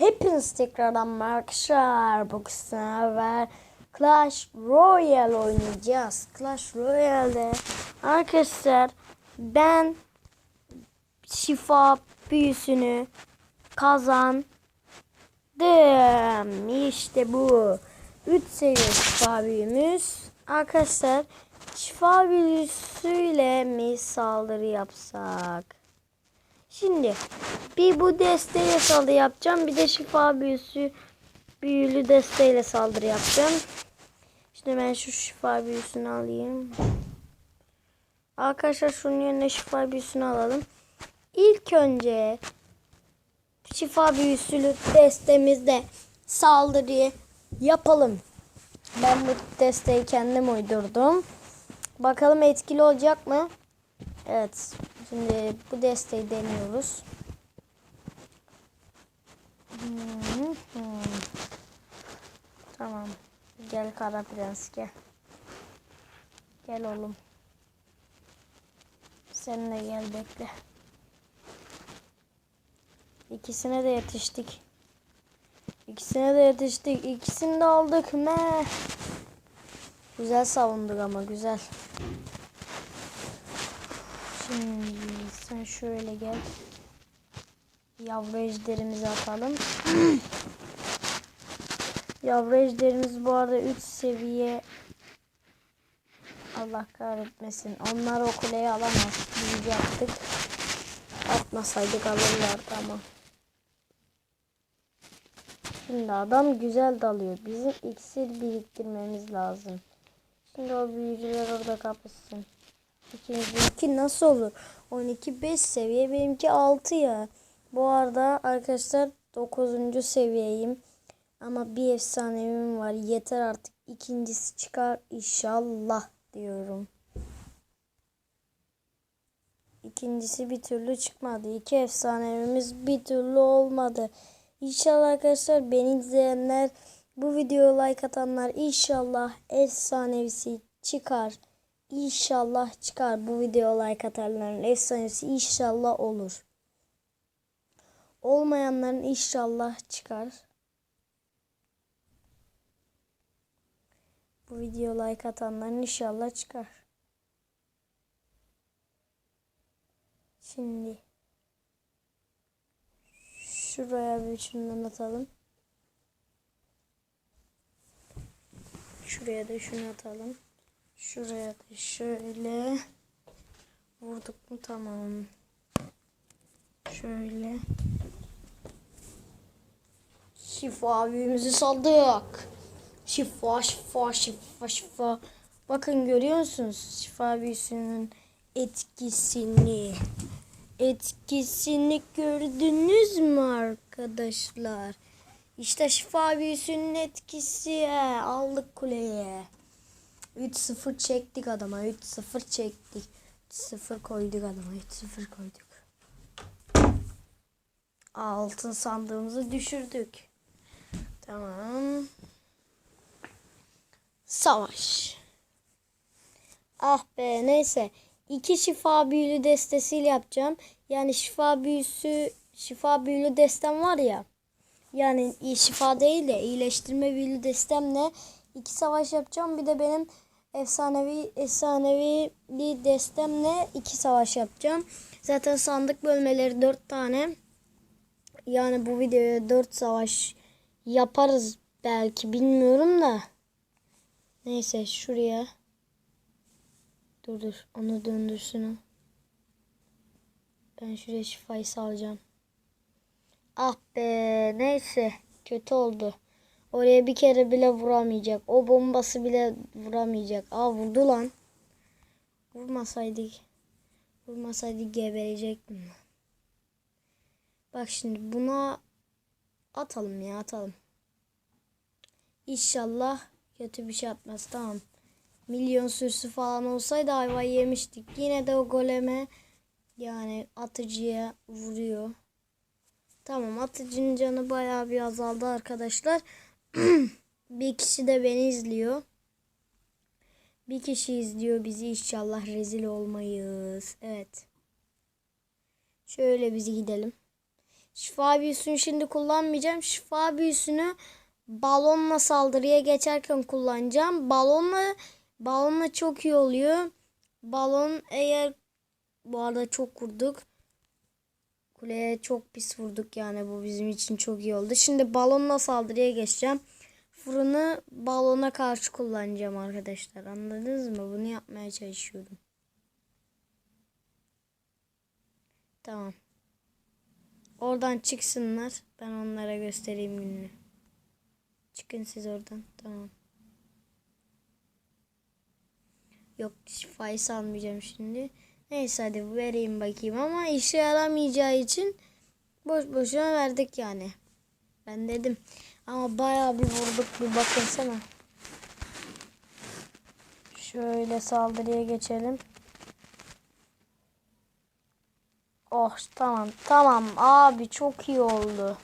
Hepiniz tekrardan arkadaşlar bu sefer Clash Royale oynayacağız. Clash Royale'de arkadaşlar ben şifa büyüsünü kazandım. İşte bu. 3 seviye şifa büyümüz. Arkadaşlar şifa büyüsüyle mi saldırı yapsak? Şimdi bir bu desteğe saldırı yapacağım. Bir de şifa büyüsü büyülü desteğiyle saldırı yapacağım. Şimdi ben şu şifa büyüsünü alayım. Arkadaşlar şunun yerine şifa büyüsünü alalım. İlk önce şifa büyüsülü destemizde saldırıyı yapalım. Ben bu desteği kendim uydurdum. Bakalım etkili olacak mı? Evet. Şimdi bu desteği deniyoruz. Hmm, hmm. Tamam. Gel kara prens gel. Gel oğlum. Sen de gel bekle. İkisine de yetiştik. İkisine de yetiştik. İkisini de aldık. Me. Güzel savunduk ama güzel. Şimdi sen şöyle gel. Yavru ejderimizi atalım. Yavru ejderimiz bu arada 3 seviye. Allah kahretmesin. Onlar o kuleyi alamaz. Biz yaptık. Atmasaydık alırlardı ama. Şimdi adam güzel dalıyor. Bizim iksir biriktirmemiz lazım. Şimdi o büyücüler orada kapışsın. İkinci nasıl olur? 12 5 seviye benimki 6 ya. Bu arada arkadaşlar 9. seviyeyim. Ama bir efsanevim var. Yeter artık. İkincisi çıkar inşallah diyorum. İkincisi bir türlü çıkmadı. İki efsanevimiz bir türlü olmadı. İnşallah arkadaşlar beni izleyenler bu videoya like atanlar inşallah efsanevisi çıkar. İnşallah çıkar. Bu video like atanların efsanesi inşallah olur. Olmayanların inşallah çıkar. Bu video like atanların inşallah çıkar. Şimdi şuraya bir şundan atalım. Şuraya da şunu atalım. Şuraya da şöyle vurduk mu tamam. Şöyle şifa büyümüzü saldık. Şifa şifa şifa şifa. Bakın görüyor musunuz şifa büyüsünün etkisini? Etkisini gördünüz mü arkadaşlar? İşte şifa büyüsünün etkisi. Aldık kuleye. 3-0 çektik adama. 3-0 çektik. 3-0 koyduk adama. 3-0 koyduk. Altın sandığımızı düşürdük. Tamam. Savaş. Ah be neyse. İki şifa büyülü destesiyle yapacağım. Yani şifa büyüsü şifa büyülü destem var ya. Yani şifa değil de iyileştirme büyülü destemle iki savaş yapacağım. Bir de benim efsanevi efsanevi bir destemle iki savaş yapacağım. Zaten sandık bölmeleri dört tane. Yani bu videoya dört savaş yaparız belki bilmiyorum da. Neyse şuraya. Dur dur onu döndürsün. Ben şuraya şifayı salacağım. Ah be neyse kötü oldu. Oraya bir kere bile vuramayacak. O bombası bile vuramayacak. Aa vurdu lan. Vurmasaydık. Vurmasaydık geberecek mi? Bak şimdi buna atalım ya atalım. İnşallah kötü bir şey atmaz. Tamam. Milyon sürüsü falan olsaydı ayvayı yemiştik. Yine de o goleme yani atıcıya vuruyor. Tamam atıcının canı bayağı bir azaldı arkadaşlar. bir kişi de beni izliyor. Bir kişi izliyor bizi inşallah rezil olmayız. Evet. Şöyle bizi gidelim. Şifa büyüsünü şimdi kullanmayacağım. Şifa büyüsünü balonla saldırıya geçerken kullanacağım. Balonla balonla çok iyi oluyor. Balon eğer bu arada çok vurduk. Kuleye çok pis vurduk yani bu bizim için çok iyi oldu. Şimdi balonla saldırıya geçeceğim. Fırını balona karşı kullanacağım arkadaşlar. Anladınız mı? Bunu yapmaya çalışıyorum. Tamam. Oradan çıksınlar. Ben onlara göstereyim gününü. Çıkın siz oradan. Tamam. Yok şifayı salmayacağım şimdi. Neyse hadi vereyim bakayım ama işe yaramayacağı için boş boşuna verdik yani. Ben dedim. Ama bayağı bir vurduk bir bakınsana. Şöyle saldırıya geçelim. Oh tamam tamam abi çok iyi oldu.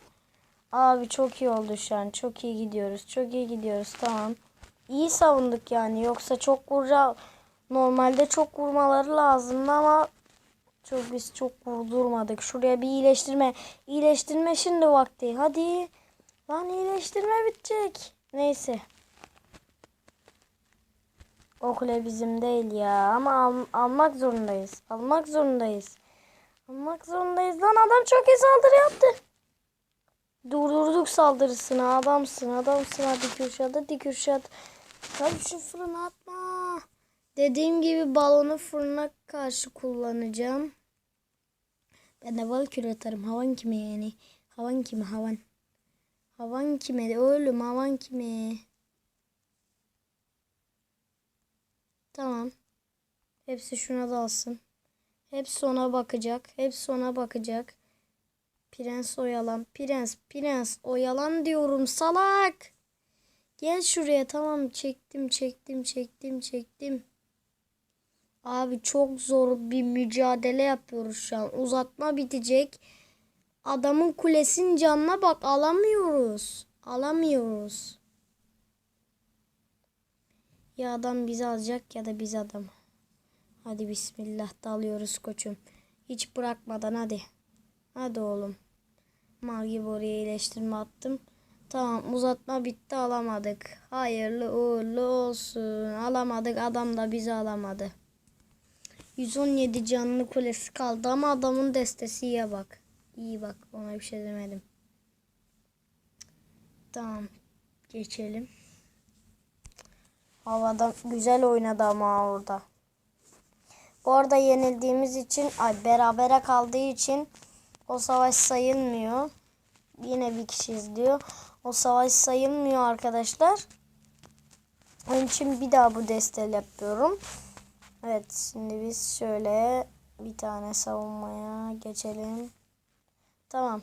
Abi çok iyi oldu şu an. Çok iyi gidiyoruz. Çok iyi gidiyoruz tamam. İyi savunduk yani. Yoksa çok vurca normalde çok vurmaları lazımdı ama çok biz çok vurdurmadık. Şuraya bir iyileştirme. İyileştirme şimdi vakti. Hadi. Lan iyileştirme bitecek. Neyse. O kule bizim değil ya. Ama al- almak zorundayız. Almak zorundayız. Almak zorundayız. Lan adam çok iyi saldırı yaptı. Durdurduk saldırısını. Adamsın. Adamsın. Hadi Kürşat. Hadi Kürşat. Hadi şu fırına atma. Dediğim gibi balonu fırına karşı kullanacağım. Ben de balık atarım. Havan kime yani? Havan kime? Havan. Havan kime? Oğlum havan kime? Tamam. Hepsi şuna dalsın. Hepsi ona bakacak. Hepsi ona bakacak. Prens oyalan. Prens. Prens. Oyalan diyorum salak. Gel şuraya. Tamam çektim çektim çektim çektim. Abi çok zor bir mücadele yapıyoruz şu an. Uzatma bitecek. Adamın kulesinin canına bak alamıyoruz. Alamıyoruz. Ya adam bizi alacak ya da biz adamı. Hadi bismillah dalıyoruz koçum. Hiç bırakmadan hadi. Hadi oğlum. Mal gibi oraya iyileştirme attım. Tamam uzatma bitti alamadık. Hayırlı uğurlu olsun. Alamadık adam da bizi alamadı. 117 canlı kulesi kaldı ama adamın destesi iyi bak. İyi bak ona bir şey demedim. Tamam geçelim. Havada güzel oynadı ama orada. Bu arada yenildiğimiz için ay berabere kaldığı için o savaş sayılmıyor. Yine bir kişi izliyor. O savaş sayılmıyor arkadaşlar. Onun için bir daha bu desteği yapıyorum. Evet şimdi biz şöyle bir tane savunmaya geçelim. Tamam.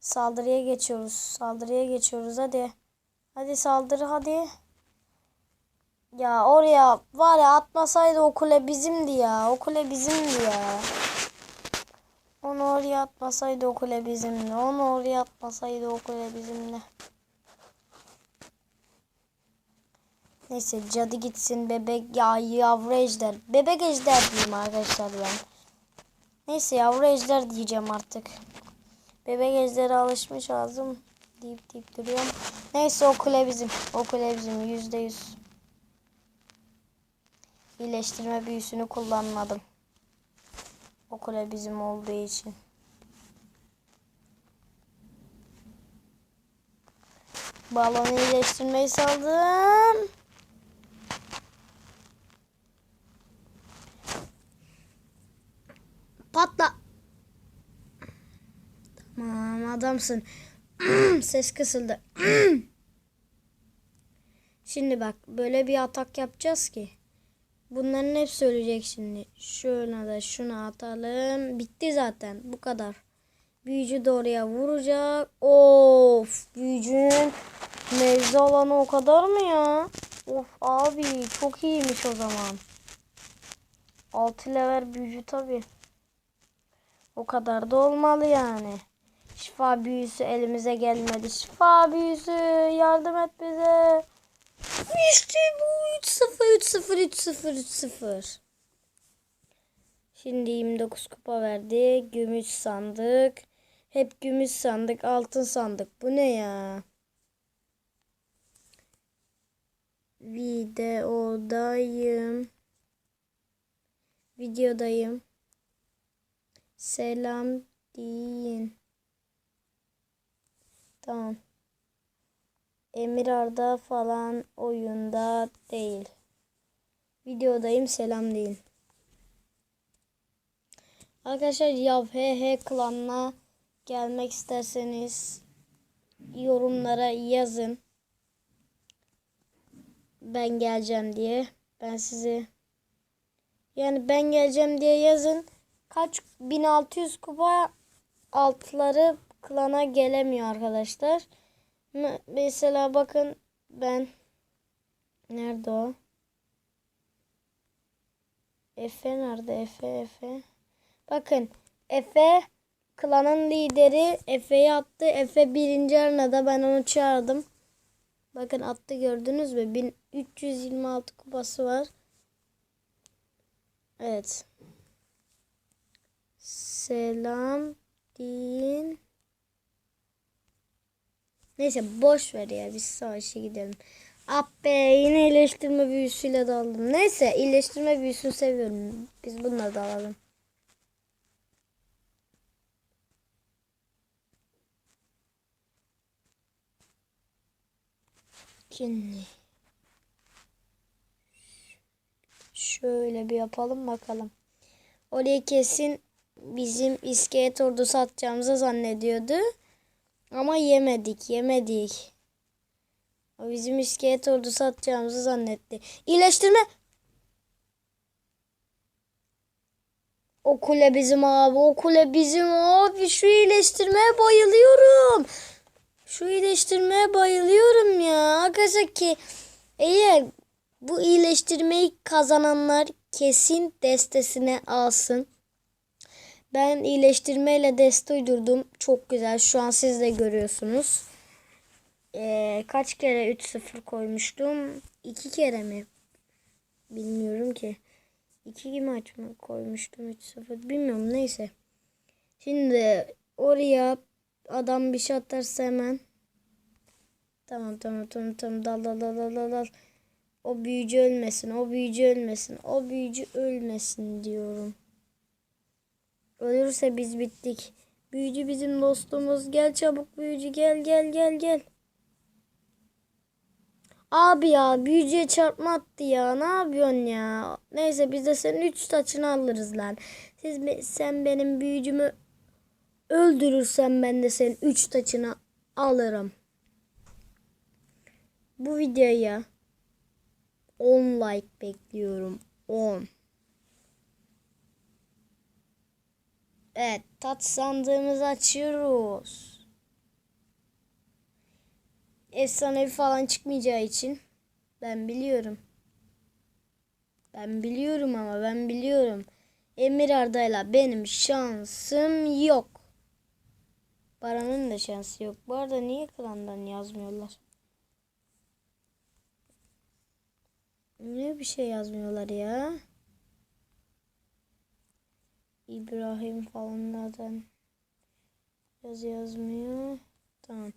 Saldırıya geçiyoruz. Saldırıya geçiyoruz hadi. Hadi saldırı hadi. Ya oraya var ya atmasaydı o kule bizimdi ya. O kule bizimdi ya. Onu oraya atmasaydı o kule bizimdi. Onu oraya atmasaydı o kule bizimdi. Neyse cadı gitsin bebek ya yavru ejder. Bebek ejder diyeyim arkadaşlar ben. Neyse yavru ejder diyeceğim artık. Bebek ejderi alışmış ağzım deyip deyip duruyorum. Neyse o kule bizim. O kule bizim yüzde yüz. İyileştirme büyüsünü kullanmadım. O kule bizim olduğu için. Balonu iyileştirmeyi saldım. Patla. Tamam adamsın. Ses kısıldı. Şimdi bak böyle bir atak yapacağız ki. Bunların hepsi ölecek şimdi. Şuna da şunu atalım. Bitti zaten. Bu kadar. Büyücü de oraya vuracak. Of. Büyücünün mevzi alanı o kadar mı ya? Of abi çok iyiymiş o zaman. 6 level büyücü tabi. O kadar da olmalı yani. Şifa büyüsü elimize gelmedi. Şifa büyüsü yardım et bize. İşte bu 3-0 3-0 3-0 3-0. Şimdi 29 kupa verdi. Gümüş sandık. Hep gümüş sandık, altın sandık. Bu ne ya? Videodayım. Videodayım. Selam deyin. Tamam. Emir Arda falan oyunda değil. Videodayım selam deyin. Arkadaşlar ya he klanına gelmek isterseniz yorumlara yazın. Ben geleceğim diye. Ben sizi yani ben geleceğim diye yazın. Kaç 1600 kupa altları klana gelemiyor arkadaşlar. Mesela bakın ben nerede o? Efe nerede? Efe Efe. Bakın Efe klanın lideri Efe'yi attı. Efe birinci arenada ben onu çağırdım. Bakın attı gördünüz mü? 1326 kupası var. Evet. Selam deyin. Neyse boş ver ya biz savaşa gidelim. Ah be yine iyileştirme büyüsüyle daldım. Neyse iyileştirme büyüsünü seviyorum. Biz bununla da. Şimdi şöyle bir yapalım bakalım. Oraya kesin bizim iskelet ordusu atacağımızı zannediyordu. Ama yemedik, yemedik. O bizim iskelet ordusu atacağımızı zannetti. İyileştirme. O kule bizim abi, o kule bizim abi. Şu iyileştirmeye bayılıyorum. Şu iyileştirmeye bayılıyorum ya. Arkadaşlar ki eğer bu iyileştirmeyi kazananlar kesin destesine alsın. Ben iyileştirmeyle deste uydurdum. Çok güzel. Şu an siz de görüyorsunuz. Ee, kaç kere 3-0 koymuştum? 2 kere mi? Bilmiyorum ki. 2 maç mı koymuştum 3-0? Bilmiyorum neyse. Şimdi oraya adam bir şey atarsa hemen. Tamam tamam tamam tamam dal dal dal dal dal. O büyücü ölmesin, o büyücü ölmesin, o büyücü ölmesin diyorum. Ölürse biz bittik. Büyücü bizim dostumuz. Gel çabuk büyücü gel gel gel gel. Abi ya büyücüye çarpma attı ya. Ne yapıyorsun ya? Neyse biz de senin 3 taçını alırız lan. Siz sen benim büyücümü öldürürsen ben de senin 3 taçını alırım. Bu videoya 10 like bekliyorum. 10. Evet, tat sandığımızı açıyoruz. Efsanevi falan çıkmayacağı için ben biliyorum. Ben biliyorum ama ben biliyorum. Emir Arda'yla benim şansım yok. Baran'ın da şansı yok. Bu arada niye klandan yazmıyorlar? Niye bir şey yazmıyorlar ya? İbrahim falan zaten yazı yazmıyor. Tamam.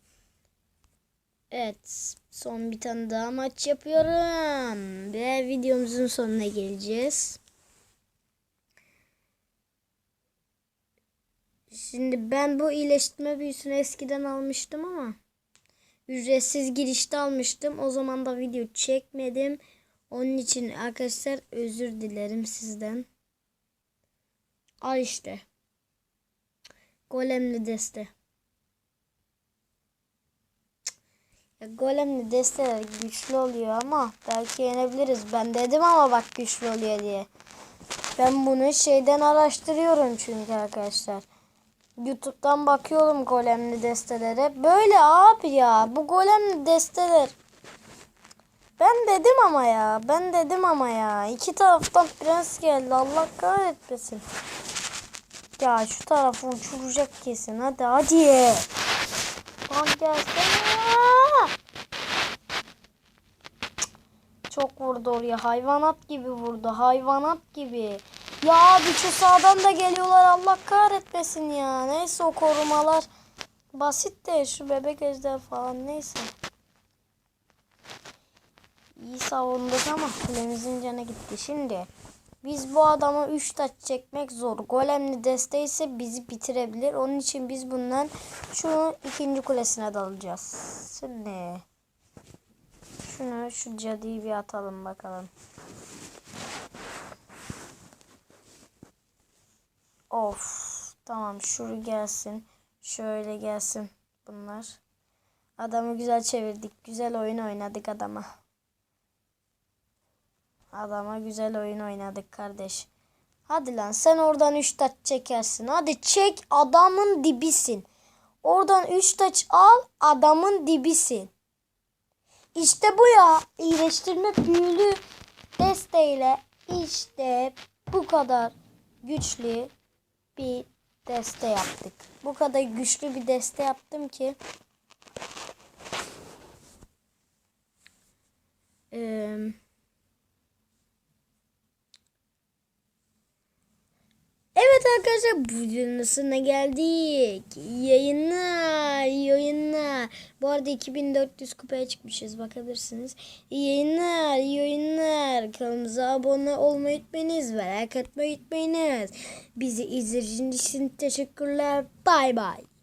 Evet. Son bir tane daha maç yapıyorum. Ve videomuzun sonuna geleceğiz. Şimdi ben bu iyileştirme büyüsünü eskiden almıştım ama ücretsiz girişte almıştım. O zaman da video çekmedim. Onun için arkadaşlar özür dilerim sizden. Al işte. Golemli deste. Ya, golemli desteler güçlü oluyor ama belki yenebiliriz. Ben dedim ama bak güçlü oluyor diye. Ben bunu şeyden araştırıyorum çünkü arkadaşlar. YouTube'dan bakıyorum golemli destelere. Böyle abi ya bu golemli desteler. Ben dedim ama ya. Ben dedim ama ya. İki taraftan prens geldi. Allah kahretmesin. Ya şu tarafı uçuracak kesin. Hadi hadi. Lan gelsene. Çok vurdu oraya. Hayvanat gibi vurdu. Hayvanat gibi. Ya bir şu sağdan da geliyorlar Allah kahretmesin ya. Neyse o korumalar basit de şu bebek ejder falan neyse. İyi savunduk ama kulemizin canı gitti. Şimdi biz bu adama 3 taç çekmek zor. Golemli deste ise bizi bitirebilir. Onun için biz bundan şu ikinci kulesine dalacağız. Şimdi şunu şu cadıyı bir atalım bakalım. Of tamam şuru gelsin. Şöyle gelsin bunlar. Adamı güzel çevirdik. Güzel oyun oynadık adama. Adama güzel oyun oynadık kardeş. Hadi lan sen oradan 3 taç çekersin. Hadi çek adamın dibisin. Oradan 3 taç al adamın dibisin. İşte bu ya. İyileştirme büyülü desteğiyle işte bu kadar güçlü bir deste yaptık. Bu kadar güçlü bir deste yaptım ki Eee Evet arkadaşlar bu videonun sonuna geldik. Yayınlar, iyi oyunlar. Bu arada 2400 kupaya çıkmışız bakabilirsiniz. Yayınlar, iyi oyunlar. Kanalımıza abone olmayı unutmayınız ve like atmayı unutmayınız. Bizi izlediğiniz için teşekkürler. Bay bay.